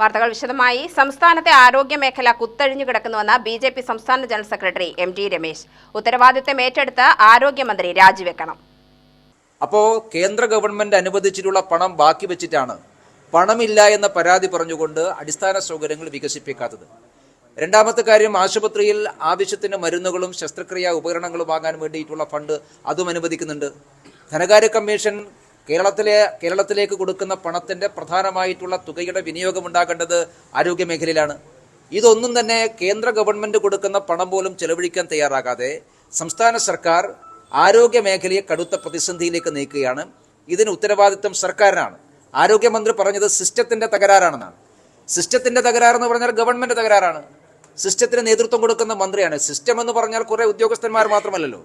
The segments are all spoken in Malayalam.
വാർത്തകൾ വിശദമായി. സംസ്ഥാനത്തെ ആരോഗ്യ മേഖല കുത്തഴിഞ്ഞു കിടക്കുന്നുവെന്ന് ബി ജെ പി സംസ്ഥാന general secretary M T Ramesh. ഉത്തരവാദിത്തം ഏറ്റെടുത്ത് ആരോഗ്യമന്ത്രി രാജിവെക്കണം. അപ്പോ കേന്ദ്ര ഗവൺമെന്റ് അനുവദിച്ചിട്ടുള്ള പണം ബാക്കി വെച്ചിട്ടാണ് പണമില്ല എന്ന പരാതി പറഞ്ഞുകൊണ്ട് അടിസ്ഥാന സൗകര്യങ്ങൾ വികസിപ്പിക്കാത്തത്. രണ്ടാമത്തെ കാര്യം ആശുപത്രിയിൽ ആവശ്യത്തിന് മരുന്നുകളും ശസ്ത്രക്രിയാ ഉപകരണങ്ങളും വാങ്ങാൻ വേണ്ടിയിട്ടുള്ള ഫണ്ട് അതും അനുവദിക്കുന്നുണ്ട്. ധനകാര്യ കമ്മീഷൻ കേരളത്തിലെ കേരളത്തിലേക്ക് കൊടുക്കുന്ന പണത്തിന്റെ പ്രധാനമായിട്ടുള്ള തുകയുടെ വിനിയോഗം ഉണ്ടാകേണ്ടത് ആരോഗ്യ മേഖലയിലാണ്. ഇതൊന്നും തന്നെ കേന്ദ്ര ഗവൺമെന്റ് കൊടുക്കുന്ന പണം പോലും ചെലവഴിക്കാൻ തയ്യാറാകാതെ സംസ്ഥാന സർക്കാർ ആരോഗ്യ മേഖലയെ കടുത്ത പ്രതിസന്ധിയിലേക്ക് നീക്കുകയാണ്. ഇതിന് ഉത്തരവാദിത്വം സർക്കാരിനാണ്. ആരോഗ്യമന്ത്രി പറഞ്ഞത് സിസ്റ്റത്തിന്റെ തകരാറാണെന്നാണ്. സിസ്റ്റത്തിന്റെ തകരാറെന്ന് പറഞ്ഞാൽ ഗവൺമെന്റ് തകരാറാണ്. സിസ്റ്റത്തിന് നേതൃത്വം കൊടുക്കുന്ന മന്ത്രിയാണ്. സിസ്റ്റം എന്ന് പറഞ്ഞാൽ കുറേ ഉദ്യോഗസ്ഥന്മാർ മാത്രമല്ലല്ലോ.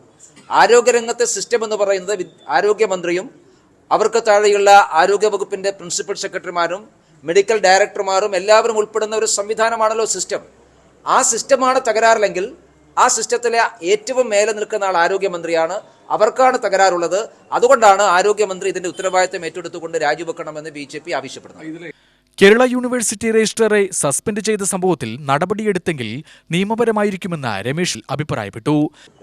ആരോഗ്യരംഗത്തെ സിസ്റ്റം എന്ന് പറയുന്നത് ആരോഗ്യമന്ത്രിയും അവർക്ക് താഴെയുള്ള ആരോഗ്യ വകുപ്പിന്റെ പ്രിൻസിപ്പൽ സെക്രട്ടറിമാരും മെഡിക്കൽ ഡയറക്ടർമാരും എല്ലാവരും ഉൾപ്പെടുന്ന ഒരു സംവിധാനമാണല്ലോ സിസ്റ്റം. ആ സിസ്റ്റമാണ് തകരാറില്ലെങ്കിൽ ആ സിസ്റ്റത്തിലെ ഏറ്റവും മേലെ നിൽക്കുന്ന ആൾ ആരോഗ്യമന്ത്രിയാണ്. അവർക്കാണ് തകരാറുള്ളത്. അതുകൊണ്ടാണ് ആരോഗ്യമന്ത്രി ഇതിന്റെ ഉത്തരവാദിത്തം ഏറ്റെടുത്തുകൊണ്ട് രാജിവെക്കണമെന്ന് ബി ജെ പി ആവശ്യപ്പെടുന്നത്. കേരള യൂണിവേഴ്സിറ്റി രജിസ്ട്രറെ സസ്പെൻഡ് ചെയ്ത സംഭവത്തിൽ നടപടിയെടുത്തെങ്കിൽ നിയമപരമായിരിക്കുമെന്ന് രമേശ് അഭിപ്രായപ്പെട്ടു.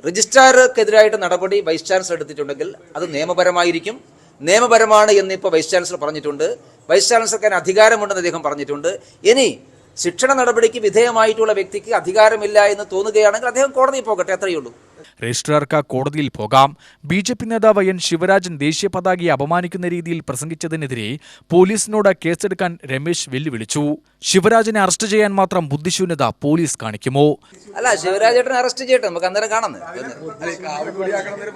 രജിസ്ട്രാർക്കെതിരായിട്ട് നടപടി വൈസ് ചാൻസലർ എടുത്തിട്ടുണ്ടെങ്കിൽ അത് നിയമപരമായിരിക്കും. നിയമപരമാണ് എന്ന് ഇപ്പോൾ വൈസ് ചാൻസലർ പറഞ്ഞിട്ടുണ്ട്. വൈസ് ചാൻസലർക്ക് അതിന് അധികാരമുണ്ടെന്ന് അദ്ദേഹം പറഞ്ഞിട്ടുണ്ട്. ഇനി ശിക്ഷണ നടപടിക്ക് വിധേയമായിട്ടുള്ള വ്യക്തിക്ക് അധികാരമില്ല എന്ന് തോന്നുകയാണെങ്കിൽ അദ്ദേഹം കോടതിയിൽ പോകട്ടെ അത്രയേ ഉള്ളൂ രജിസ്ട്രാർക്ക് കോടതിയിൽ പോകാം. ബി ജെ പി നേതാവ് എൻ ശിവരാജൻ ദേശീയ പതാകയെ അപമാനിക്കുന്ന രീതിയിൽ പ്രസംഗിച്ചതിനെതിരെ പോലീസിനോട് കേസെടുക്കാൻ രമേശ് വെല്ലുവിളിച്ചു. ശിവരാജനെ അറസ്റ്റ് ചെയ്യാൻ മാത്രം ബുദ്ധിശൂന്യത പോലീസ് കാണിക്കുമോ? അല്ല ശിവരാജേട്ടനെ അറസ്റ്റ് ചെയ്യട്ടെ നമുക്ക് അന്നേരം കാണുന്നത്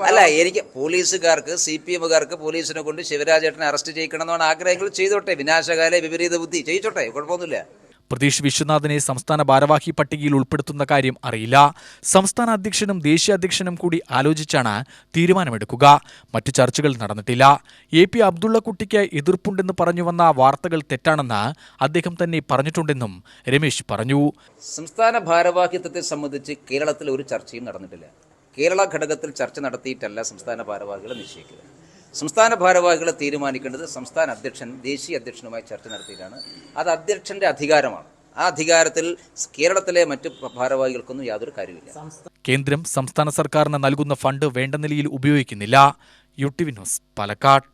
അല്ല എനിക്ക് പോലീസുകാർക്ക് സി പി എമ്മുകാർക്ക് പോലീസിനെ കൊണ്ട് ശിവരാജേട്ടനെ അറസ്റ്റ് ചെയ്യിക്കണമെന്നാണ് ആഗ്രഹങ്ങൾ. ചെയ്തോട്ടെ വിനാശകാല വിപരീത ബുദ്ധി. ചെയ്യിച്ചോട്ടെ കുഴപ്പമൊന്നുമില്ല. പ്രതീഷ് വിശ്വനാഥിനെ സംസ്ഥാന ഭാരവാഹി പട്ടികയിൽ ഉൾപ്പെടുത്തുന്ന കാര്യം അറിയില്ല. സംസ്ഥാന അധ്യക്ഷനും ദേശീയ അധ്യക്ഷനും കൂടി ആലോചിച്ചാണ് തീരുമാനമെടുക്കുക. മറ്റു ചർച്ചകൾ നടന്നിട്ടില്ല. എ പി അബ്ദുള്ളക്കുട്ടിക്ക് എതിർപ്പുണ്ടെന്ന് പറഞ്ഞു വന്ന വാർത്തകൾ തെറ്റാണെന്ന് അദ്ദേഹം തന്നെ പറഞ്ഞിട്ടുണ്ടെന്നും രമേശ് പറഞ്ഞു. സംസ്ഥാന ഭാരവാഹിത്വത്തെ സംബന്ധിച്ച് കേരളത്തിൽ ഒരു ചർച്ചയും നടന്നിട്ടില്ല. കേരള ഘടകത്തിൽ ചർച്ച നടത്തിയിട്ടല്ല സംസ്ഥാന ഭാരവാഹികളെ നിശ്ചയിക്കുക. സംസ്ഥാന ഭാരവാഹികളെ തീരുമാനിക്കേണ്ടത് സംസ്ഥാന അധ്യക്ഷൻ ദേശീയ അധ്യക്ഷനുമായി ചർച്ച നടത്തിയിട്ടാണ് അത് അധ്യക്ഷന്റെ അധികാരമാണ്. ആ അധികാരത്തിൽ കേരളത്തിലെ മറ്റ് ഭാരവാഹികൾക്കൊന്നും യാതൊരു കാര്യമില്ല കേന്ദ്രം സംസ്ഥാന സർക്കാരിന് നൽകുന്ന ഫണ്ട് വേണ്ട നിലയിൽ ഉപയോഗിക്കുന്നില്ല. U T V news Palakkad.